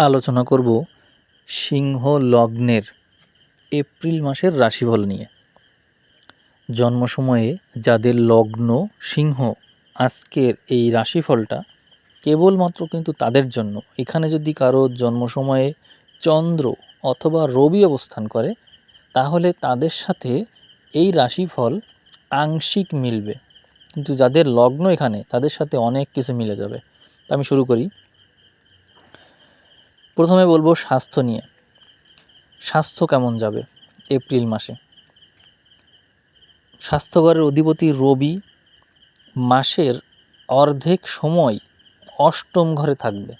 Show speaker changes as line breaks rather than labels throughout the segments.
আলোচনা করব সিংহ লগ্নের এপ্রিল মাসের রাশিফল নিয়ে। জন্ম সময়ে যাদের লগ্ন সিংহ, আজকের এই রাশিফলটা কেবলমাত্র কিন্তু তাদের জন্য। এখানে যদি কারও জন্ম সময়ে চন্দ্র অথবা রবি অবস্থান করে, তাহলে তাদের সাথে এই রাশিফল আংশিক মিলবে। কিন্তু যাদের লগ্ন এখানে, তাদের সাথে অনেক কিছু মিলে যাবে। তো আমি শুরু করি। প্রথমে বলব স্বাস্থ্য নিয়ে। স্বাস্থ্য কেমন যাবে এপ্রিল মাসে? স্বাস্থ্যঘরের অধিপতি রবি মাসের অর্ধেক সময় অষ্টম ঘরে থাকবে,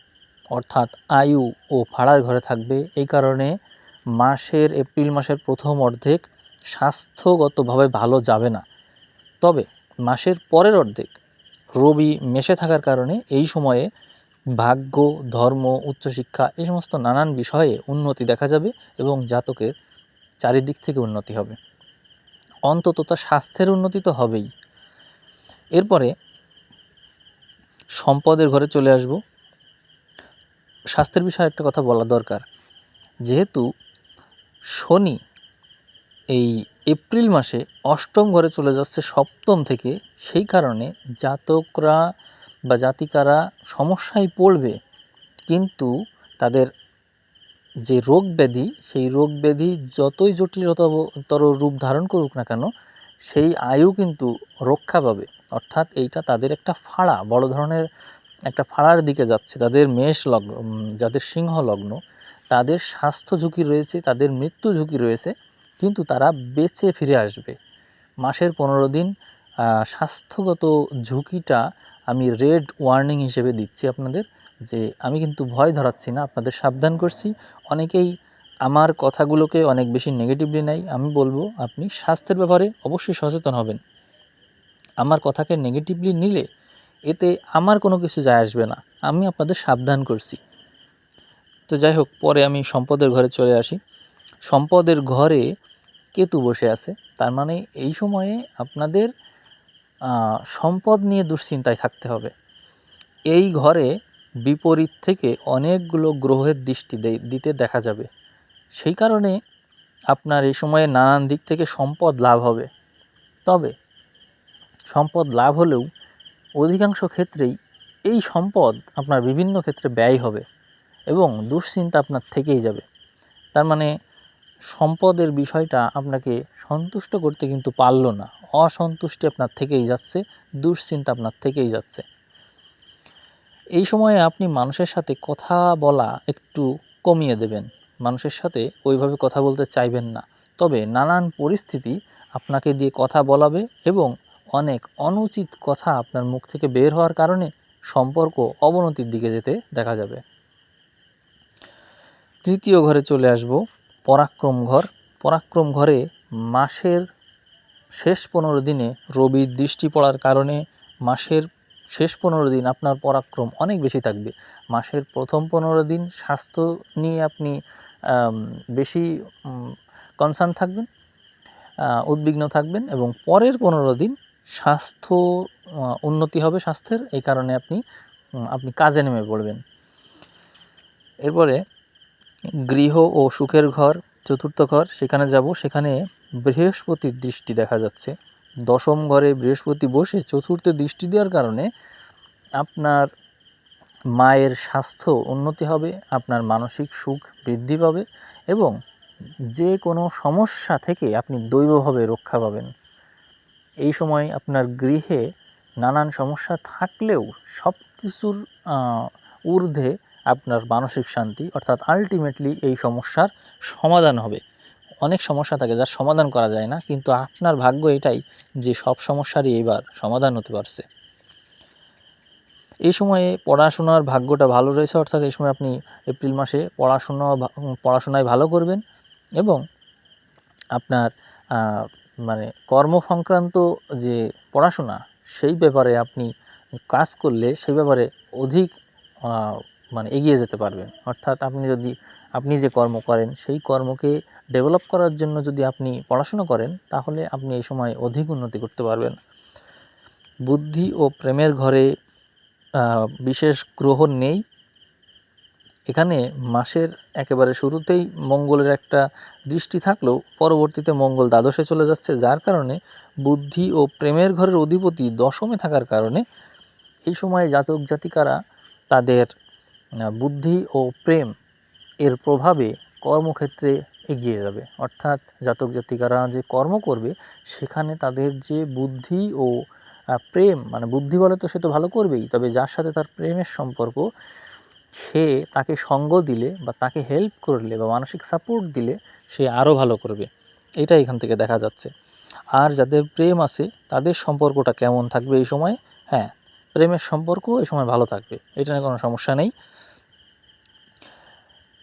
অর্থাৎ আয়ু ও ফাড়ার ঘরে থাকবে। এই কারণে মাসের, এপ্রিল মাসের প্রথম অর্ধেক স্বাস্থ্যগতভাবে ভালো যাবে না। তবে মাসের পরের অর্ধেক রবি মেশে থাকার কারণে এই সময়ে ভাগ্য, ধর্ম, উচ্চশিক্ষা এই সমস্ত নানান বিষয়ে উন্নতি দেখা যাবে এবং জাতকের চারিদিক থেকে উন্নতি হবে। অন্তত তার স্বাস্থ্যের উন্নতি তো হবেই। এরপরে সম্পদের ঘরে চলে আসব। স্বাস্থ্যের বিষয়ে একটা কথা বলা দরকার। যেহেতু শনি এই এপ্রিল মাসে অষ্টম ঘরে চলে যাচ্ছে সপ্তম থেকে, সেই কারণে জাতকরা বা জাতিকারা সমস্যায় পড়বে, কিন্তু তাদের যে রোগ ব্যাধি, সেই রোগ ব্যাধি যতই জটিলতর রূপ ধারণ করুক না কেন, সেই আয়ু কিন্তু রক্ষা পাবে। অর্থাৎ এইটা তাদের একটা ফাড়া, বড় ধরনের একটা ফাড়ার দিকে যাচ্ছে। তাদের মেষ লগ্ন যাদের সিংহ লগ্ন, তাদের স্বাস্থ্য ঝুঁকি রয়েছে, তাদের মৃত্যু ঝুঁকি রয়েছে, কিন্তু তারা বেঁচে ফিরে আসবে। মাসের পনেরো দিন স্বাস্থ্যগত ঝুঁকিটা আমি রেড ওয়ার্নিং হিসেবে দিচ্ছি আপনাদের যে আমি কিন্তু ভয় ধরাচ্ছি না, আপনাদের সাবধান করছি। অনেকেই আমার কথাগুলোকে অনেক বেশি নেগেটিভলি নেয়। আমি বলব, আপনি স্বাস্থ্যের ব্যাপারে অবশ্যই সচেতন হবেন। আমার কথাকে নেগেটিভলি নিলে এতে আমার কোনো কিছু যায় আসবে না। আমি আপনাদের সাবধান করছি। তো যাই হোক, পরে আমি সম্পদের ঘরে চলে আসি। সম্পদের ঘরে কেতু বসে আছে। তার মানে এই সময়ে আপনাদের সম্পদ নিয়ে দুশ্চিন্তায় থাকতে হবে। এই ঘরে বিপরীত থেকে অনেকগুলো গ্রহের দৃষ্টি দিতে দেখা যাবে। সেই কারণে আপনার এই সময়ে নানান দিক থেকে সম্পদ লাভ হবে। তবে সম্পদ লাভ হলেও অধিকাংশ ক্ষেত্রেই এই সম্পদ আপনার বিভিন্ন ক্ষেত্রে ব্যয় হবে এবং দুশ্চিন্তা আপনার থেকেই যাবে। তার মানে সম্পদের বিষয়টা আপনাকে সন্তুষ্ট করতে কিন্তু পারল না। অসন্তুষ্টি আপনার থেকেই যাচ্ছে, দুশ্চিন্তা আপনার থেকেই যাচ্ছে। এই সময়ে আপনি মানুষের সাথে কথা বলা একটু কমিয়ে দেবেন। মানুষের সাথে ওইভাবে কথা বলতে চাইবেন না। তবে নানান পরিস্থিতি আপনাকে দিয়ে কথা বলাবে এবং অনেক অনুচিত কথা আপনার মুখ থেকে বের হওয়ার কারণে সম্পর্ক অবনতির দিকে যেতে দেখা যাবে। তৃতীয় ঘরে চলে আসব, পরাক্রম ঘর। পরাক্রম ঘরে মাসের শেষ পনেরো দিনে রবির দৃষ্টি পড়ার কারণে মাসের শেষ পনেরো দিন আপনার পরাক্রম অনেক বেশি থাকবে। মাসের প্রথম পনেরো দিন স্বাস্থ্য নিয়ে আপনি বেশি কনসার্ন থাকবেন উদ্বিগ্ন থাকবেন এবং পরের পনেরো দিন স্বাস্থ্য উন্নতি হবে স্বাস্থ্যের, এই কারণে আপনি আপনি কাজে নেমে পড়বেন। এরপরে গৃহ ও সুখের ঘর, চতুর্থ ঘর, সেখানে যাব। সেখানে বৃহস্পতির দৃষ্টি দেখা যাচ্ছে। দশম ঘরে বৃহস্পতি বসে চতুর্থে দৃষ্টি দেওয়ার কারণে আপনার মায়ের স্বাস্থ্য উন্নতি হবে, আপনার মানসিক সুখ বৃদ্ধি পাবে এবং যে কোনো সমস্যা থেকে আপনি দৈবভাবে রক্ষা পাবেন। এই সময় আপনার গৃহে নানান সমস্যা থাকলেও সব কিছুর ঊর্ধ্বে আপনার মানসিক শান্তি অর্থাৎ আলটিমেটলি এই সমস্যার সমাধান হবে। অনেক সমস্যা থাকে যার সমাধান করা যায় না, কিন্তু আপনার ভাগ্য এটাই যে সব সমস্যারই এবার সমাধান হতে পারছে। এই সময়ে পড়াশোনার ভাগ্যটা ভালো রয়েছে, অর্থাৎ এই সময় আপনি এপ্রিল মাসে পড়াশোনা পড়াশোনায় ভালো করবেন এবং আপনার মানে কর্ম সংক্রান্ত যে পড়াশোনা, সেই ব্যাপারে আপনি কাজ করলে সেই ব্যাপারে অধিক মানে এগিয়ে যেতে পারবেন। অর্থাৎ আপনি যদি, আপনি যে কর্ম করেন, সেই কর্মকে ডেভেলপ করার জন্য যদি আপনি পড়াশুনো করেন, তাহলে আপনি এই সময় অধিক উন্নতি করতে পারবেন। বুদ্ধি ও প্রেমের ঘরে বিশেষ গ্রহ নেই। এখানে মাসের একেবারে শুরুতেই মঙ্গলের একটা দৃষ্টি থাকলেও পরবর্তীতে মঙ্গল দ্বাদশে চলে যাচ্ছে, যার কারণে বুদ্ধি ও প্রেমের ঘরের অধিপতি দশমে থাকার কারণে এই সময়ে জাতক জাতিকারা তাদের বুদ্ধি ও প্রেম এর প্রভাবে কর্মক্ষেত্রে এগিয়ে যাবে। অর্থাৎ জাতক জাতিকারা যে কর্ম করবে, সেখানে তাদের যে বুদ্ধি ও প্রেম মানে বুদ্ধি বলে তো সে তো ভালো করবেই, তবে যার সাথে তার প্রেমের সম্পর্ক, সে তাকে সঙ্গ দিলে বা তাকে হেল্প করলে বা মানসিক সাপোর্ট দিলে সে আরও ভালো করবে। এটা এখান থেকে দেখা যাচ্ছে। আর যাদের প্রেম আছে, তাদের সম্পর্কটা কেমন থাকবে এই সময়? হ্যাঁ প্রেমের সম্পর্ক এই সময় ভালো থাকবে। এটা নিয়ে কোনো সমস্যা নেই।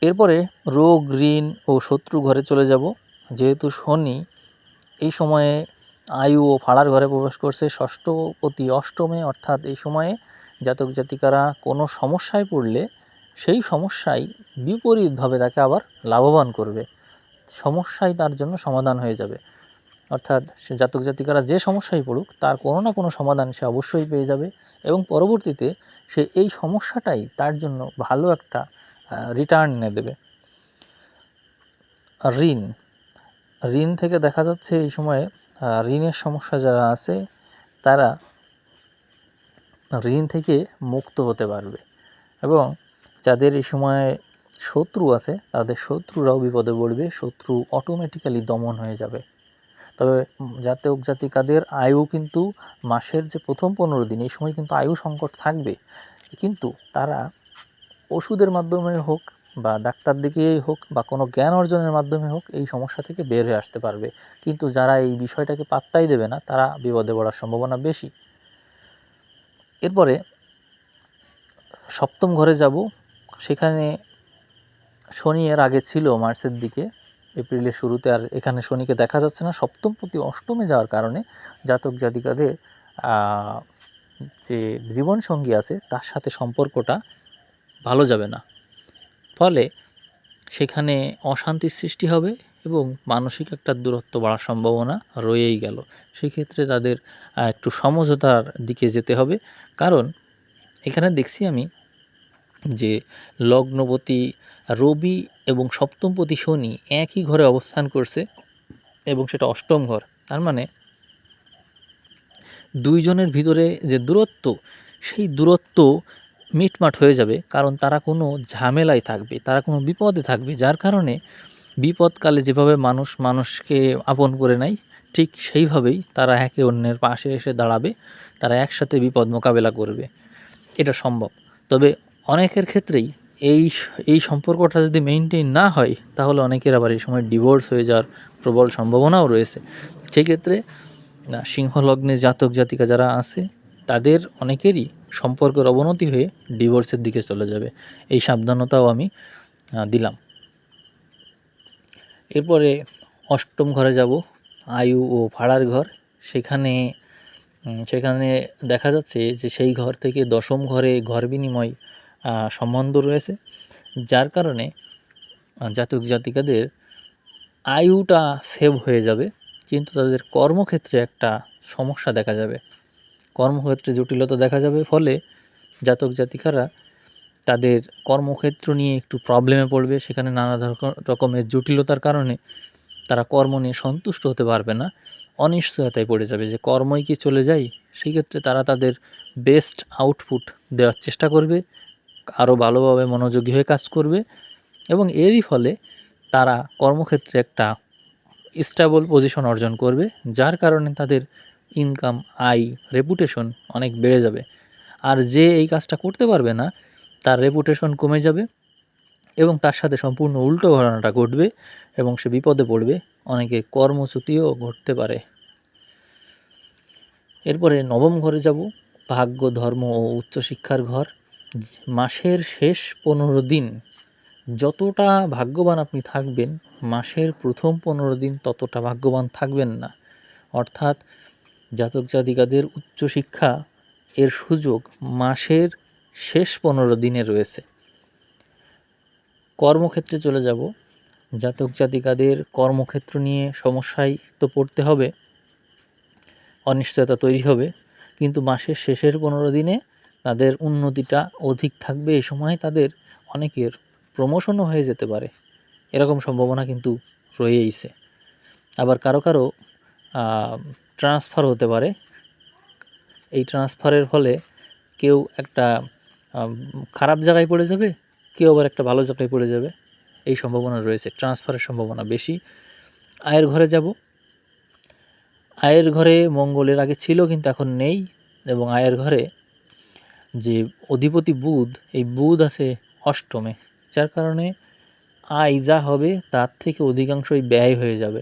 এরপরে রোগ, ঋণ ও শত্রু ঘরে চলে যাব। যেহেতু শনি এই সময়ে আয়ু ও ফাড়ার ঘরে প্রবেশ করছে ষষ্ঠপতি অষ্টমে, অর্থাৎ এই সময়ে জাতক জাতিকারা কোনো সমস্যায় পড়লে সেই সমস্যাই বিপরীতভাবে তাকে আবার লাভবান করবে। সমস্যাই তার জন্য সমাধান হয়ে যাবে। অর্থাৎ সে জাতক জাতিকারা যে সমস্যায় পড়ুক, তার কোনো না কোনো সমাধান সে অবশ্যই পেয়ে যাবে এবং পরবর্তীতে সে এই সমস্যাটাই তার জন্য ভালো একটা রিটার্ন এনে দেবে। ঋণ ঋণ থেকে দেখা যাচ্ছে এই সময়ে ঋণের সমস্যা যারা আছে, তারা ঋণ থেকে মুক্ত হতে পারবে। এবং যাদের এই সময়ে শত্রু আছে, তাদের শত্রুরাও বিপদে পড়বে, শত্রু অটোমেটিক্যালি দমন হয়ে যাবে। তবে জাতক জাতিকাদের আয়ু কিন্তু মাসের যে প্রথম পনেরো দিন, এই সময় কিন্তু আয়ু সংকট থাকবে। কিন্তু তারা ওষুধের মাধ্যমে হোক বা ডাক্তার দেখিয়েই হোক বা কোনো জ্ঞান অর্জনের মাধ্যমে হোক এই সমস্যা থেকে বের হয়ে আসতে পারবে। কিন্তু যারা এই বিষয়টাকে পাত্তাই দেবে না, তারা বিপদে পড়ার সম্ভাবনা বেশি। এরপরে সপ্তম ঘরে যাব। সেখানে শনি এর আগে ছিল মার্চের দিকে, এপ্রিলের শুরুতে। আর এখানে শনিকে দেখা যাচ্ছে না, সপ্তম প্রতি অষ্টমে যাওয়ার কারণে জাতক জাতিকাদের যে জীবনসঙ্গী আছে, তার সাথে সম্পর্কটা ভালো যাবে না। ফলে সেখানে অশান্তির সৃষ্টি হবে এবং মানসিক একটা দূরত্ব বাড়ার সম্ভাবনা রয়েই গেল। সেক্ষেত্রে তাদের একটু সমঝোতার দিকে যেতে হবে। কারণ এখানে দেখছি আমি যে লগ্নপতি রবি এবং সপ্তমপতি শনি একই ঘরে অবস্থান করছে এবং সেটা অষ্টম ঘর। তার মানে দুইজনের ভিতরে যে দূরত্ব, সেই দূরত্ব মিটমাট হয়ে যাবে, কারণ তারা কোনো ঝামেলায় থাকবে, তারা কোনো বিপদে থাকবে, যার কারণে বিপদকালে যেভাবে মানুষ মানুষকে আপন করে নেয়, ঠিক সেইভাবেই তারা একে অন্যের পাশে এসে দাঁড়াবে, তারা একসাথে বিপদ মোকাবেলা করবে। এটা সম্ভব। তবে অনেকের ক্ষেত্রেই এই এই সম্পর্কটা যদি মেনটেন না হয়, তাহলে অনেকের আবার এই সময় ডিভোর্স হয়ে যাওয়ার প্রবল সম্ভাবনাও রয়েছে। সেক্ষেত্রে সিংহলগ্নে জাতক জাতিকা যারা আছে তাদের অনেকেরই সম্পর্কের অবনতি হয়ে ডিভোর্সের দিকে চলে যাবে। এই সাবধানতাও আমি দিলাম। এরপরে অষ্টম ঘরে যাব, আয়ু ও ভাড়ার ঘর। সেখানে সেখানে দেখা যাচ্ছে যে সেই ঘর থেকে দশম ঘরে ঘর বিনিময় সম্বন্ধ রয়েছে। যার কারণে জাতক জাতিকাদের আয়ুটা সেভ হয়ে যাবে, কিন্তু তাদের কর্মক্ষেত্রে একটা সমস্যা দেখা যাবে। কর্মক্ষেত্রে জটিলতা দেখা যাবে, ফলে জাতক জাতিকারা তাদের কর্মক্ষেত্র নিয়ে একটু প্রবলেমে পড়বে। সেখানে নানা রকমের জটিলতার কারণে তারা কর্ম নিয়ে সন্তুষ্ট হতে পারবে না। অনিশ্চয়তায় পড়ে যাবে যে কর্মই কি চলে যায়, সেই ক্ষেত্রে তারা তাদের বেস্ট আউটপুট দেওয়ার চেষ্টা করবে আরও ভালোভাবে মনোযোগী হয়ে কাজ করবে এবং এরই ফলে তারা কর্মক্ষেত্রে একটা স্টেবল পজিশন অর্জন করবে, যার কারণে তাদের ইনকাম আয় রেপুটেশন অনেক বেড়ে যাবে। আর যে এই কাজটা করতে পারবে না, তার রেপুটেশন কমে যাবে এবং তার সাথে সম্পূর্ণ উল্টো ঘটনাটা ঘটবে এবং সে বিপদে পড়বে। অনেকে কর্মচ্যুতিও ঘটতে পারে। এরপরে নবম ঘরে যাব। ভাগ্য, ধর্ম ও উচ্চশিক্ষার ঘর। মাসের শেষ পনেরো দিন যতটা ভাগ্যবান আপনি থাকবেন, মাসের প্রথম পনেরো দিন ততটা ভাগ্যবান থাকবেন না। অর্থাৎ জাতক জাতিকাদের উচ্চশিক্ষা এর সুযোগ মাসের শেষ পনেরো দিনে রয়েছে। কর্মক্ষেত্রে চলে যাব। জাতক জাতিকাদের কর্মক্ষেত্র নিয়ে সমস্যায় তো পড়তে হবে, অনিশ্চয়তা তৈরি হবে, কিন্তু মাসের শেষের পনেরো দিনে তাদের উন্নতিটা অধিক থাকবে এ সময় তাদের অনেকের প্রমোশনও হয়ে যেতে পারে। এরকম সম্ভাবনা কিন্তু রয়েইছে। আবার কারও কারও ট্রান্সফার হতে পারে। এই ট্রান্সফারের ফলে কেউ একটা খারাপ জায়গায় পড়ে যাবে, কেউ আবার একটা ভালো জায়গায় পড়ে যাবে। এই সম্ভাবনা রয়েছে, ট্রান্সফারের সম্ভাবনা বেশি। আয়ের ঘরে যাব। আয়ের ঘরে মঙ্গলের আগে ছিল কিন্তু এখন নেই এবং আয়ের ঘরে যে অধিপতি বুধ, এই বুধ আছে অষ্টমে, যার কারণে আয় যা হবে তার থেকে অধিকাংশই ব্যয় হয়ে যাবে।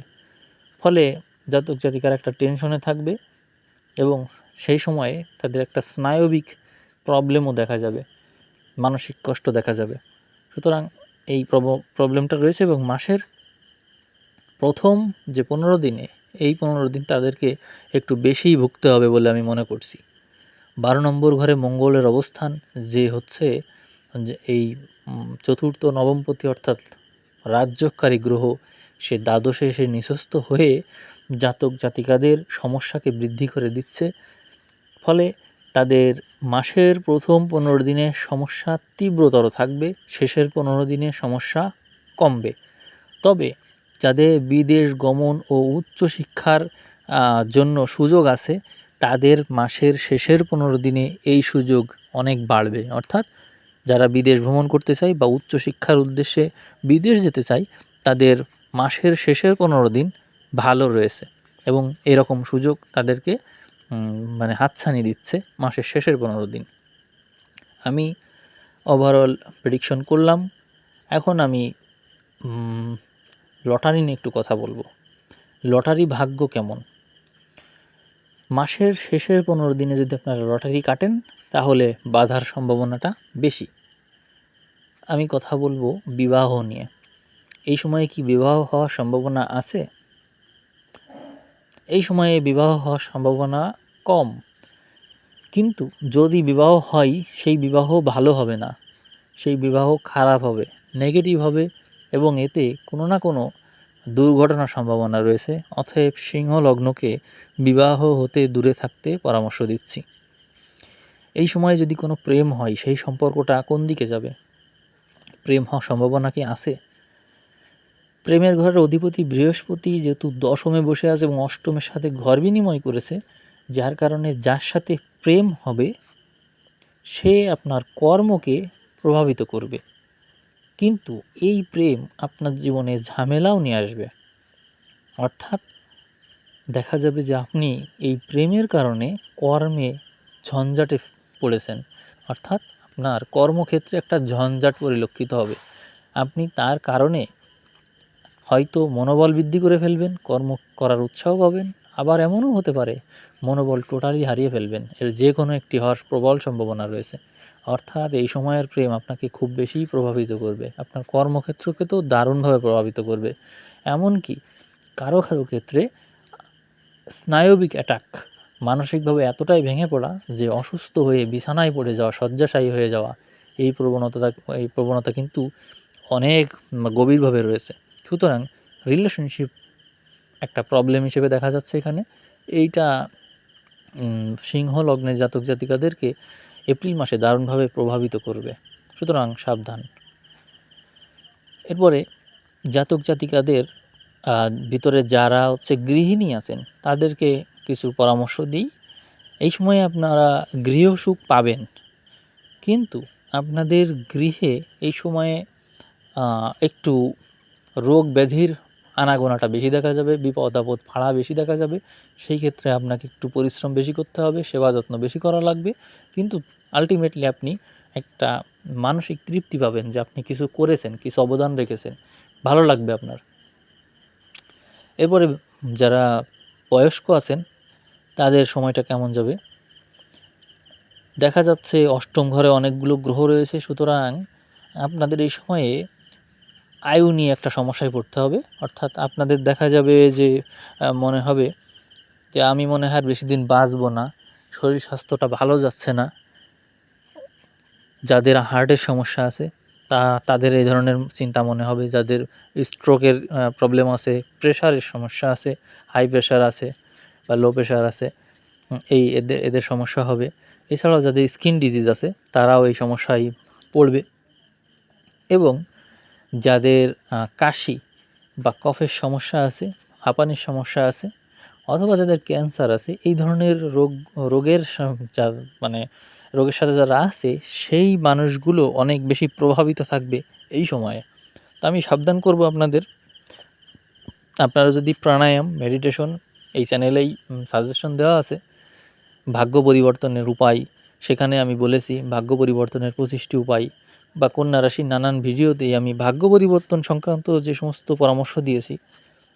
ফলে জাতক জাতিকার একটা টেনশনে থাকবে এবং সেই সময়ে তাদের একটা স্নায়বিক প্রবলেমও দেখা যাবে, মানসিক কষ্ট দেখা যাবে। সুতরাং এই প্রবলেমটা রয়েছে এবং মাসের প্রথম যে পনেরো দিনে, এই পনেরো দিন তাদেরকে একটু বেশিই ভুগতে হবে বলে আমি মনে করছি। বারো নম্বর ঘরে মঙ্গলের অবস্থান যে হচ্ছে যে এই চতুর্থ, নবমপতি অর্থাৎ রাজ্যকারী গ্রহ, সে দ্বাদশে এসে নিঃস্ত হয়ে জাতক জাতিকাদের সমস্যাকে বৃদ্ধি করে দিচ্ছে। ফলে তাদের মাসের প্রথম পনেরো দিনে সমস্যা তীব্রতর থাকবে, শেষের পনেরো দিনে সমস্যা কমবে। তবে যাদের বিদেশ গমন ও উচ্চশিক্ষার জন্য সুযোগ আছে, তাদের মাসের শেষের পনেরো দিনে এই সুযোগ অনেক বাড়বে। অর্থাৎ যারা বিদেশ ভ্রমণ করতে চায় বা উচ্চশিক্ষার উদ্দেশ্যে বিদেশ যেতে চায়, তাদের মাসের শেষের পনেরো দিন ভালো রয়েছে এবং এরকম সুযোগ তাদেরকে মানে হাতছানি দিচ্ছে মাসের শেষের পনেরো দিন। আমি ওভারঅল প্রেডিকশন করলাম। এখন আমি লটারি নিয়ে একটু কথা বলব। লটারি ভাগ্য কেমন? মাসের শেষের পনেরো দিনে যদি আপনারা লটারি কাটেন, তাহলে বাধার সম্ভাবনাটা বেশি। আমি কথা বলব বিবাহ নিয়ে। এই সময়ে কি বিবাহ হওয়ার সম্ভাবনা আছে? এই সময়ে বিবাহ হওয়ার সম্ভাবনা কম। কিন্তু যদি বিবাহ হয়, সেই বিবাহ ভালো হবে না। সেই বিবাহ খারাপ হবে নেগেটিভ হবে এবং এতে কোনো না কোনো দুর্ঘটনার সম্ভাবনা রয়েছে। অতএব সিংহ লগ্নকে বিবাহ হতে দূরে থাকতে পরামর্শ দিচ্ছি। এই সময়ে যদি কোনো প্রেম হয়, সেই সম্পর্কটা কোন দিকে যাবে? প্রেম হওয়ার সম্ভাবনা কি আছে? প্রেমের ঘরের অধিপতি বৃহস্পতি যেহেতু দশমে বসে আছে এবং অষ্টমের সাথে ঘর বিনিময় করেছে, যার কারণে যার সাথে প্রেম হবে, সে আপনার কর্মকে প্রভাবিত করবে। কিন্তু এই প্রেম আপনার জীবনে ঝামেলাও নিয়ে আসবে। অর্থাৎ দেখা যাবে যে আপনি এই প্রেমের কারণে কর্মে ঝঞ্ঝাটে পড়েছেন। অর্থাৎ আপনার কর্মক্ষেত্রে একটা ঝঞ্ঝাট পরিলক্ষিত হবে। আপনি তার কারণে হয়তো মনোবল বৃদ্ধি করে ফেলবেন, কর্ম করার উৎসাহ পাবেন, আবার এমনও হতে পারে মনোবল টোটালি হারিয়ে ফেলবেন। এর যে কোনো একটি হওয়ার প্রবল সম্ভাবনা রয়েছে। অর্থাৎ এই সময়ের প্রেম আপনাকে খুব বেশি প্রভাবিত করবে। আপনার কর্মক্ষেত্রকে তো দারুণভাবে প্রভাবিত করবে। এমনকি কারও কারও ক্ষেত্রে স্নায়বিক অ্যাটাক মানসিকভাবে এতটাই ভেঙে পড়া যে অসুস্থ হয়ে বিছানায় পড়ে যাওয়া, শয্যাশায়ী হয়ে যাওয়া, এই প্রবণতা এই প্রবণতা কিন্তু অনেক গভীরভাবে রয়েছে। সুতরাং রিলেশনশিপ একটা প্রবলেম হিসেবে দেখা যাচ্ছে এখানে। এইটা সিংহ লগ্নের জাতক জাতিকাদেরকে এপ্রিল মাসে দারুণভাবে প্রভাবিত করবে। সুতরাং সাবধান। এরপরে জাতক জাতিকাদের ভিতরে যারা হচ্ছে গৃহিণী আছেন, তাদেরকে কিছু পরামর্শ দিই। এই সময়ে আপনারা গৃহসুখ পাবেন। কিন্তু আপনাদের গৃহে এই সময়ে একটু রোগ ব্যাধির আনাগোনাটা বেশি দেখা যাবে, বিপদ আপদ ফাড়া বেশি দেখা যাবে, সেই ক্ষেত্রে আপনাকে একটু পরিশ্রম বেশি করতে হবে, সেবা যত্ন বেশি করা লাগবে। কিন্তু আলটিমেটলি আপনি একটা মানসিক তৃপ্তি পাবেন যে আপনি কিছু করেছেন, কিছু অবদান রেখেছেন, ভালো লাগবে আপনার। এরপরে যারা বয়স্ক আছেন, তাদের সময়টা কেমন যাবে? দেখা যাচ্ছে অষ্টম ঘরে অনেকগুলো গ্রহ রয়েছে, সুতরাং আপনাদের এই সময়ে আয়ু নিয়ে একটা সমস্যায় পড়তে হবে। অর্থাৎ আপনাদের দেখা যাবে যে মনে হবে যে, আমি মনে হয় বেশি দিন বাঁচবো না, শরীর স্বাস্থ্যটা ভালো যাচ্ছে না। যাদের হার্টের সমস্যা আছে, তা, তাদের এই ধরনের চিন্তা মনে হবে। যাদের স্ট্রোকের প্রবলেম আছে প্রেশারের সমস্যা আছে হাই প্রেশার আছে বা লো প্রেশার আছে এই এদের এদের সমস্যা হবে। এছাড়াও যাদের স্কিন ডিজিজ আছে, তারাও এই সমস্যায় পড়বে। এবং যাদের কাশি বা কফের সমস্যা আছে, হাঁপানির সমস্যা আছে, অথবা যাদের ক্যান্সার আছে, এই ধরনের রোগ, রোগের মানে রোগের সাথে যারা আছে, সেই মানুষগুলো অনেক বেশি প্রভাবিত থাকবে এই সময়ে। তো আমি সাবধান করব আপনাদের। আপনারা যদি প্রাণায়াম, মেডিটেশন এই চ্যানেলেই সাজেশন দেওয়া আছে, ভাগ্য পরিবর্তনের উপায়, সেখানে আমি বলেছি ভাগ্য পরিবর্তনের পঁচিশটি উপায়। বা কন্যা রাশির নানান ভিডিওতেই আমি ভাগ্য পরিবর্তন সংক্রান্ত যে সমস্ত পরামর্শ দিয়েছি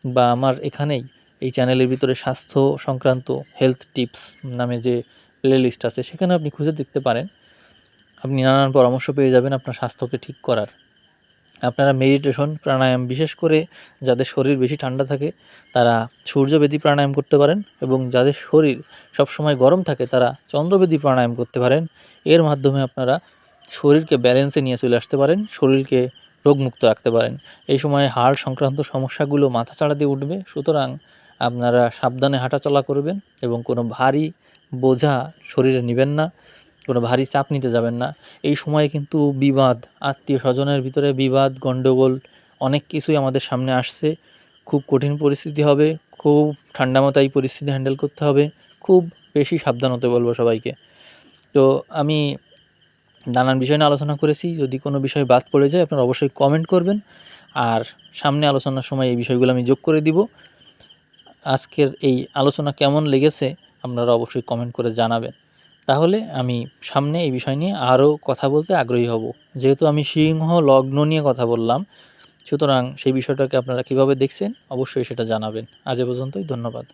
বা আমার এখানেই এই চ্যানেলের ভিতরে স্বাস্থ্য সংক্রান্ত হেলথ টিপস নামে যে প্লে লিস্ট আছে, সেখানে আপনি খুঁজে দেখতে পারেন। আপনি নানান পরামর্শ পেয়ে যাবেন আপনার স্বাস্থ্যকে ঠিক করার। আপনারা মেডিটেশন প্রাণায়াম বিশেষ করে যাদের শরীর বেশি ঠান্ডা থাকে, তারা সূর্যবেদী প্রাণায়াম করতে পারেন এবং যাদের শরীর সবসময় গরম থাকে, তারা চন্দ্রবেদী প্রাণায়াম করতে পারেন। এর মাধ্যমে আপনারা শরীরকে ব্যালেন্সে নিয়ে চলে আসতে পারেন, শরীরকে রোগমুক্ত রাখতে পারেন। এই সময় হাড় সংক্রান্ত সমস্যাগুলো মাথা চাড়া দিয়ে উঠবে, সুতরাং আপনারা সাবধানে হাঁটাচলা করবেন এবং কোনো ভারী বোঝা শরীরে নেবেন না, কোনো ভারী চাপ নিতে যাবেন না। এই সময়ে কিন্তু বিবাদ, আত্মীয় স্বজনের ভিতরে বিবাদ গণ্ডগোল অনেক কিছুই আমাদের সামনে আসছে। খুব কঠিন পরিস্থিতি হবে, খুব ঠান্ডা মাথায় পরিস্থিতি হ্যান্ডেল করতে হবে, খুব বেশি সাবধান হতে বলব সবাইকে। তো আমি নানান বিষয় নিয়ে আলোচনা করেছি। যদি কোনো বিষয় বাদ পড়ে যায়, আপনারা অবশ্যই কমেন্ট করবেন। আর সামনে আলোচনার সময় এই বিষয়গুলো আমি যোগ করে দিব। আজকের এই আলোচনা কেমন লেগেছে, আপনারা অবশ্যই কমেন্ট করে জানাবেন। তাহলে আমি সামনে এই বিষয় নিয়ে আরও কথা বলতে আগ্রহী হব। যেহেতু আমি সিংহ লগ্ন নিয়ে কথা বললাম, সুতরাং সেই বিষয়টাকে আপনারা কীভাবে দেখছেন, অবশ্যই সেটা জানাবেন। আজ পর্যন্তই, ধন্যবাদ।